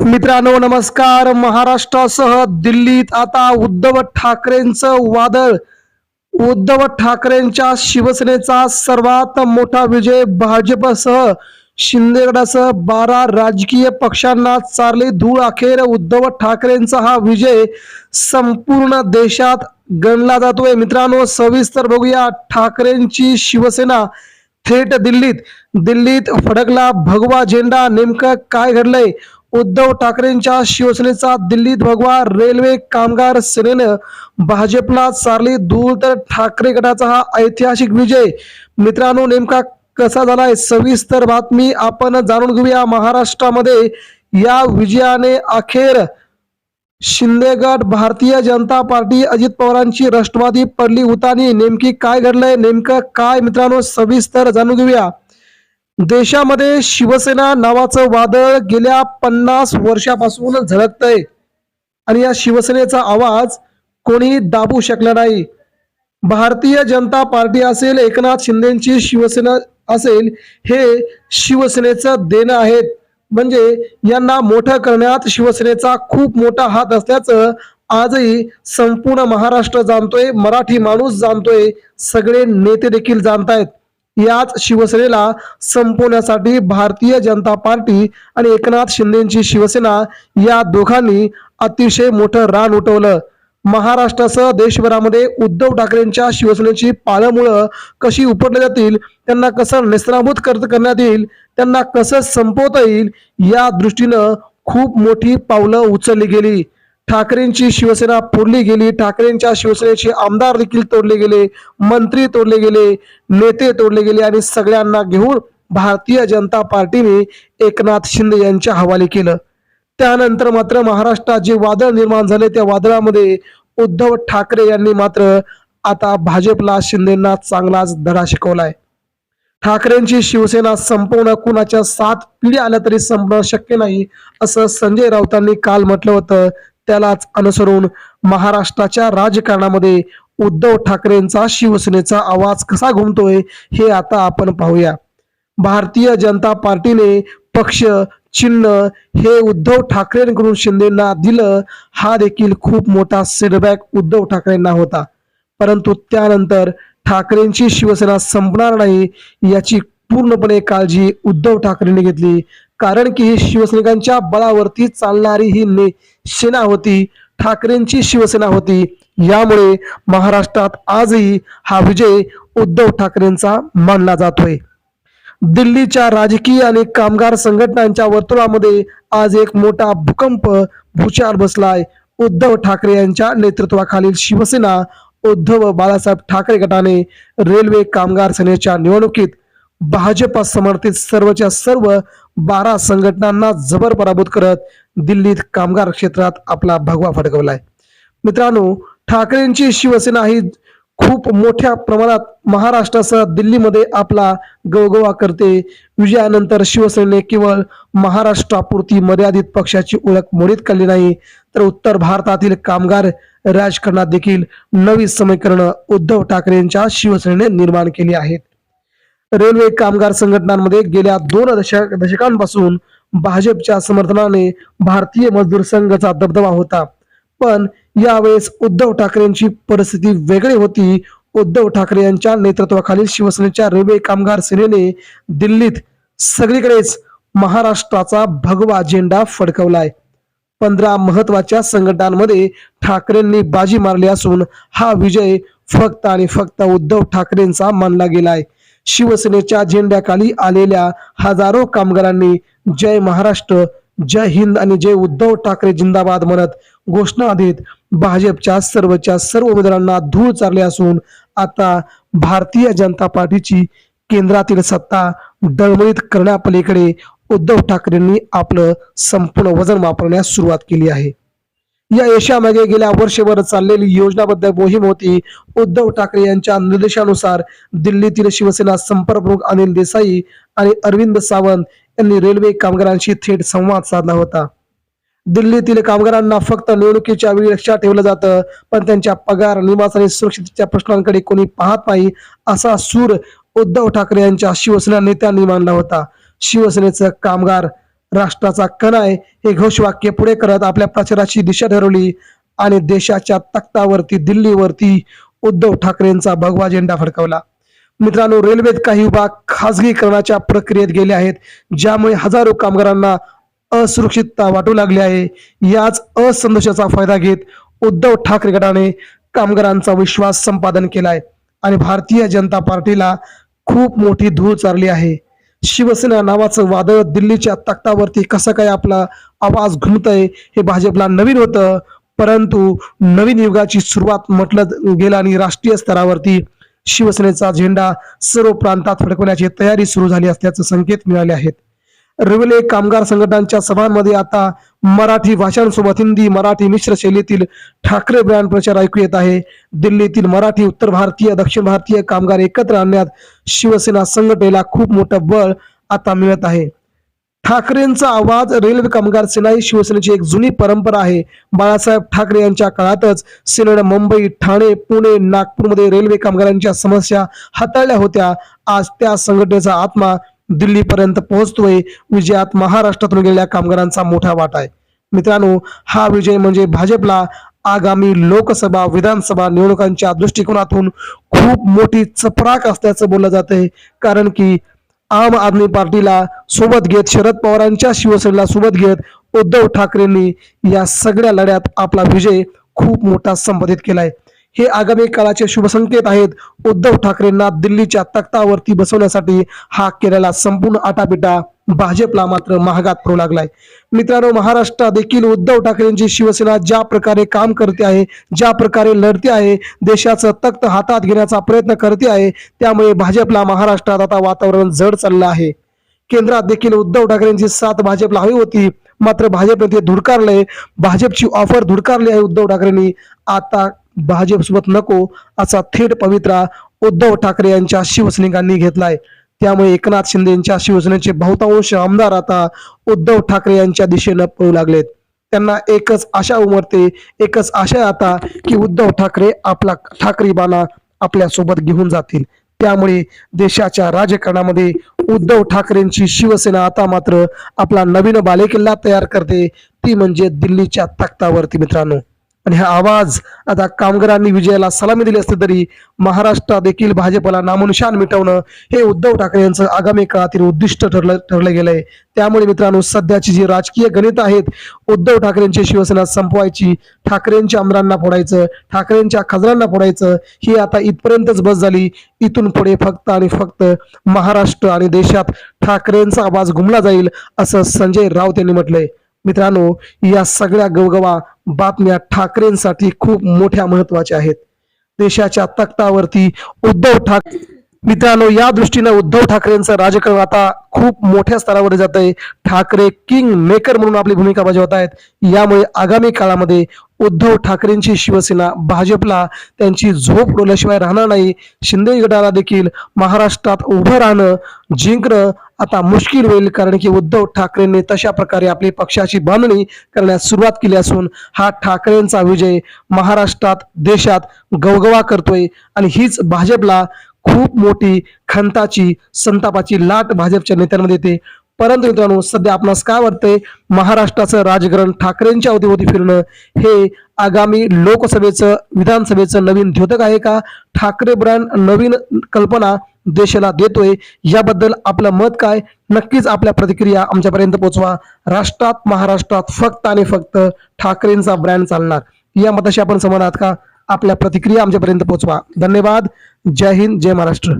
मित्रांनो नमस्कार. महाराष्ट्रासह दिल्लीत आता उद्धव ठाकरेंचं वादळ. उद्धव ठाकरेंच्या शिवसेनेचा सर्वात मोठा विजय भाजपसह शिंदेगडासह बारा राजकीय पक्षांना चारली धूळ अखेर. उद्धव ठाकरेंचा हा विजय संपूर्ण देशात गणला जातोय. मित्रांनो सविस्तर बघूया. ठाकरेंची शिवसेना थेट दिल्लीत. दिल्लीत फडकला भगवा झेंडा. नेमकं काय घडलंय? उद्धव ठाकरेंच्या शिवसेनेचा दिल्लीत भगवा रेल्वे कामगार सेनेनं भाजपला चारली धूळ तर ठाकरे गटाचा हा ऐतिहासिक विजय. मित्रांनो नेमका कसा झालाय? सविस्तर बातमी आपण जाणून घेऊया महाराष्ट्रामध्ये. या विजयाने अखेर शिंदेगड भारतीय जनता पार्टी अजित पवारांची राष्ट्रवादी पडली उतानी नेमकी काय घडलंय? नेमकं काय? मित्रांनो सविस्तर जाणून घेऊया. देशामध्ये शिवसेना नावाचं वादळ गेल्या पन्नास वर्षापासून झळकतंय. आणि या शिवसेनेचा आवाज कोणी दाबू शकला नाही. भारतीय जनता पार्टी असेल एकनाथ शिंदेची शिवसेना असेल हे शिवसेनेचं देणं आहेत. म्हणजे यांना मोठं करण्यात शिवसेनेचा खूप मोठा हात असल्याचं आजही संपूर्ण महाराष्ट्र जाणतोय मराठी माणूस जाणतोय सगळे नेते देखील जाणतायत. याच शिवसेनेला संपवण्यासाठी भारतीय जनता पार्टी आणि एकनाथ शिंदेची शिवसेना या दोघांनी अतिशय मोठं रान उठवलं. महाराष्ट्रासह देशभरामध्ये उद्धव ठाकरेंच्या शिवसेनेची पाळमुळं कशी उपटली जातील त्यांना कसं निस्राभूत करण्यात येईल त्यांना कसं संपवता येईल या दृष्टीनं खूप मोठी पावलं उचलली गेली. ठाकरेंची शिवसेना फोडली गेली ठाकरेंच्या शिवसेनेचे आमदार देखील तोडले गेले मंत्री तोडले गेले नेते तोडले गेले आणि सगळ्यांना घेऊन भारतीय जनता पार्टीने एकनाथ शिंदे यांच्या हवाले केलं. त्यानंतर मात्र महाराष्ट्रात जे वादळ निर्माण झाले त्या वादळामध्ये उद्धव ठाकरे यांनी मात्र आता भाजपला शिंदेना चांगलाच धडा शिकवलाय. ठाकरेंची शिवसेना संपवणं कुणाच्या सात पिढ्या आल्या तरी संपणं शक्य नाही असं संजय राऊतांनी काल म्हटलं होतं. त्यालाच अनुसरून महाराष्ट्राच्या राजकारणामध्ये उद्धव ठाकरेंचा शिवसेनेचा आवाज कसा घुमतोय हे आता आपण पाहूया. भारतीय जनता पार्टीने पक्ष चिन्ह हे उद्धव ठाकरेंकडून शिंदेना दिलं हा देखील खूप मोठा सेटबॅक उद्धव ठाकरेंना होता. परंतु त्यानंतर ठाकरेंची शिवसेना संपणार नाही याची पूर्णपणे काळजी उद्धव ठाकरेंनी घेतली. कारण की ही शिवसैनिकांच्या बळावरती चालणारी ही ने सेना होती ठाकरेंची शिवसेना होती. यामुळे महाराष्ट्रात आजही हा विजय उद्धव ठाकरेंचा मानला जातोय. दिल्लीच्या राजकीय आणि कामगार संघटनांच्या वर्तुळामध्ये आज एक मोठा भूकंप भूचार बसलाय. उद्धव ठाकरे यांच्या नेतृत्वाखालील शिवसेना उद्धव बाळासाहेब ठाकरे गटाने रेल्वे कामगार सेनेच्या निवडणुकीत भाजप समर्थित सर्वच्या सर्व बारा संघटनांना जबर पराभूत करत दिल्लीत कामगार क्षेत्रात आपला भगवा फडकवलाय. मित्रांनो ठाकरेंची शिवसेना ही खूप मोठ्या प्रमाणात महाराष्ट्रासह दिल्लीमध्ये आपला गवगवा करते. विजयानंतर शिवसेने केवळ महाराष्ट्रापुरती मर्यादित पक्षाची ओळख मोडीत काढली नाही तर उत्तर भारतातील कामगार राजकारणात देखील नवी समीकरणं उद्धव ठाकरेंच्या शिवसेनेने निर्माण केली आहेत. रेल्वे कामगार संघटनांमध्ये गेल्या दोन दशक दशकांपासून भाजपच्या समर्थनाने भारतीय मजदूर संघाचा दबदबा होता. पण यावेळेस उद्धव ठाकरेंची परिस्थिती वेगळी होती. उद्धव ठाकरे यांच्या नेतृत्वाखालील शिवसेनेच्या रेल्वे कामगार सेनेने दिल्लीत सगळीकडेच महाराष्ट्राचा भगवा झेंडा फडकवलाय. पंधरा महत्त्वाच्या संघटनांमध्ये ठाकरेंनी बाजी मारली असून हा विजय फक्त आणि फक्त उद्धव ठाकरेंचा मानला गेलाय. शिवसेनेच्या झेंड्याखाली आलेल्या हजारो कामगारांनी जय महाराष्ट्र जय हिंद आणि जय उद्धव ठाकरे जिंदाबाद म्हणत घोषणा देत भाजपच्या सर्वच्या सर्व उमेदवारांना धूळ चारले असून आता भारतीय जनता पार्टीची केंद्रातील सत्ता डळमळीत करण्यापलीकडे उद्धव ठाकरेंनी आपलं संपूर्ण वजन वापरण्यास सुरुवात केली आहे. या यशामागे गेल्या वर्षभर चाललेली योजनाबद्ध मोहीम होती. उद्धव ठाकरे यांच्या निर्देशानुसार दिल्लीतील शिवसेना संपर्क प्रमुख अनिल देसाई आणि अरविंद सावंत यांनी रेल्वे कामगारांशी थेट संवाद साधला होता. दिल्लीतील कामगारांना फक्त निवडणुकीच्या वेळी लक्षात ठेवलं जातं पण त्यांच्या पगार निवास आणि सुरक्षिततेच्या प्रश्नांकडे कोणी पाहत नाही असा सूर उद्धव ठाकरे यांच्या शिवसेना नेत्यांनी मांडला होता. शिवसेनेचं कामगार राष्ट्राचा कणा आहे. हे घोषवाक्य पुढे करत आपल्या प्रचाराची दिशा ठरवली आणि देशाच्या तख्तावरती दिल्लीवरती उद्धव ठाकरेंचा भगवा झेंडा फडकवला. मित्रांनो रेल्वेत काही विभाग खासगीकरणाच्या प्रक्रियेत गेले आहेत ज्यामुळे हजारो कामगारांना असुरक्षितता वाटू लागली आहे. याच असंतोषाचा फायदा घेत उद्धव ठाकरे गटाने कामगारांचा विश्वास संपादन केलाय आणि भारतीय जनता पार्टीला खूप मोठी धूळ चारली आहे. शिवसेना नावाचं वादळ दिल्लीच्या तख्तावरती कसं काय आपला आवाज घुमतय हे भाजपला नवीन होतं. परंतु नवीन युगाची सुरुवात म्हटलं गेलं आणि राष्ट्रीय स्तरावरती शिवसेनेचा झेंडा सर्व प्रांतात फडकवण्याची तयारी सुरू झाली असल्याचे संकेत मिळाले आहेत. रेल्वे कामगार संघटनांच्या सभांमध्ये आता मराठी भाषांसोबत हिंदी मराठी मिश्र शैलीतील ठाकरे ब्रँड प्रचार ऐकू येत आहे. दिल्लीतील मराठी उत्तर भारतीय दक्षिण भारतीय कामगार एकत्र आणण्यात शिवसेना संघटनेला खूप मोठं बळ आता मिळत आहे. ठाकरेंचा आवाज रेल्वे कामगार सेना ही शिवसेनेची एक जुनी परंपरा आहे. बाळासाहेब ठाकरे यांच्या काळातच सेनेनं मुंबई ठाणे पुणे नागपूरमध्ये रेल्वे कामगारांच्या समस्या हाताळल्या होत्या. आज त्या संघटनेचा आत्मा दिल्लीपर्यंत पोहोचतोय. विजयात महाराष्ट्रातून गेलेल्या कामगारांचा मोठा वाटा आहे. मित्रांनो हा विजय म्हणजे भाजपला आगामी लोकसभा विधानसभा निवडणुकांच्या दृष्टिकोनातून खूप मोठी चपराक असल्याचं बोललं जातंय. कारण की आम आदमी पार्टीला सोबत घेत शरद पवारांच्या शिवसेनेला सोबत घेत उद्धव ठाकरेंनी या सगळ्या लढ्यात आपला विजय खूप मोठा संपादित केलाय. हे आगामी काळाचे शुभसंकेत आहेत. उद्धव ठाकरेंना दिल्लीच्या तख्तावरती बसवण्यासाठी हा केलेला संपूर्ण आटापिटा भाजपला मात्र महागात पडू लागलाय. मित्रांनो महाराष्ट्रात देखील उद्धव ठाकरेंची शिवसेना ज्या प्रकारे काम करते आहे ज्या प्रकारे लढते आहे देशाचं तख्त हातात घेण्याचा प्रयत्न करते आहे त्यामुळे भाजपला महाराष्ट्रात आता वातावरण जड चाललं आहे. केंद्रात देखील उद्धव ठाकरेंची साथ भाजपला हवी होती मात्र भाजपने ते धुडकारले भाजपची ऑफर धुडकारली आहे उद्धव ठाकरेंनी. आता भाजपसोबत नको असा थेट पवित्रा उद्धव ठाकरे यांच्या शिवसैनिकांनी घेतलाय. त्यामुळे एकनाथ शिंदे यांच्या शिवसेनेचे बहुतांश आमदार आता उद्धव ठाकरे यांच्या दिशेनं पळू लागलेत. त्यांना एकच आशा उमरते एकच आशा आता की उद्धव ठाकरे आपला ठाकरे बाला आपल्यासोबत घेऊन जातील. त्यामुळे देशाच्या राजकारणामध्ये उद्धव ठाकरेंची शिवसेना आता मात्र आपला नवीन बालेकिल्ला तयार करते. ती म्हणजे दिल्लीच्या तख्तावरती मित्रांनो. आणि हा आवाज आता कामगारांनी विजयाला सलामी दिली असली तरी महाराष्ट्रात देखील भाजपला नामनुशान मिटवणं हे उद्धव ठाकरे यांचं आगामी काळातील उद्दिष्ट ठरलं ठरलं गेलंय. त्यामुळे मित्रांनो सध्याची जी राजकीय गणित आहेत उद्धव ठाकरेंची शिवसेना संपवायची ठाकरेंच्या आमदारांना फोडायचं ठाकरेंच्या खासदारांना फोडायचं ही आता इथपर्यंतच बस झाली. इथून पुढे फक्त आणि फक्त महाराष्ट्र आणि देशात ठाकरेंचा आवाज घुमला जाईल असं संजय राऊत यांनी म्हटलंय. मित्रांनो या सगळ्या गवगवा बातम्या ठाकरेंसाठी खूप मोठ्या महत्त्वाच्या आहेत. देशाच्या तख्तावरती उद्धव ठाकरे मित्रांनो या दृष्टीनं उद्धव ठाकरेंचं राजकारण आता खूप मोठ्या स्तरावर जात आहे. ठाकरे किंग मेकर म्हणून आपली भूमिका बजावत आहेत. यामुळे आगामी काळामध्ये उद्धव ठाकरेंची शिवसेना भाजपला त्यांची झोप उडवल्याशिवाय राहणार नाही. शिंदे गटाला देखील महाराष्ट्रात उभं राहणं जिंकणं आता मुश्किल होईल कारण की उद्धव ठाकरेंनी तशा प्रकारे आपली पक्षाची बांधणी करण्यास सुरुवात केली असून हा ठाकरेंचा विजय महाराष्ट्रात देशात गवगवा करतोय. आणि हीच भाजपला खूप मोठी खंताची संतापाची लाट भाजपच्या नेत्यांमध्ये येते. परंतु मित्रांनो सध्या आपणास काय वाटतंय? महाराष्ट्राचं राजकारण ठाकरेंच्या अवतीभोवती फिरणं हे आगामी लोकसभेचं विधानसभेचं नवीन द्योतक आहे का? ठाकरे ब्रँड नवीन कल्पना देशाला देतोय. याबद्दल आपलं मत काय? नक्कीच आपल्या प्रतिक्रिया आमच्यापर्यंत पोहोचवा. राष्ट्रात महाराष्ट्रात फक्त आणि फक्त ठाकरेंचा ब्रँड चालणार. या मताशी आपण समाधात का? आपल्या प्रतिक्रिया आमच्यापर्यंत पोहोचवा. धन्यवाद. जय हिंद जय महाराष्ट्र.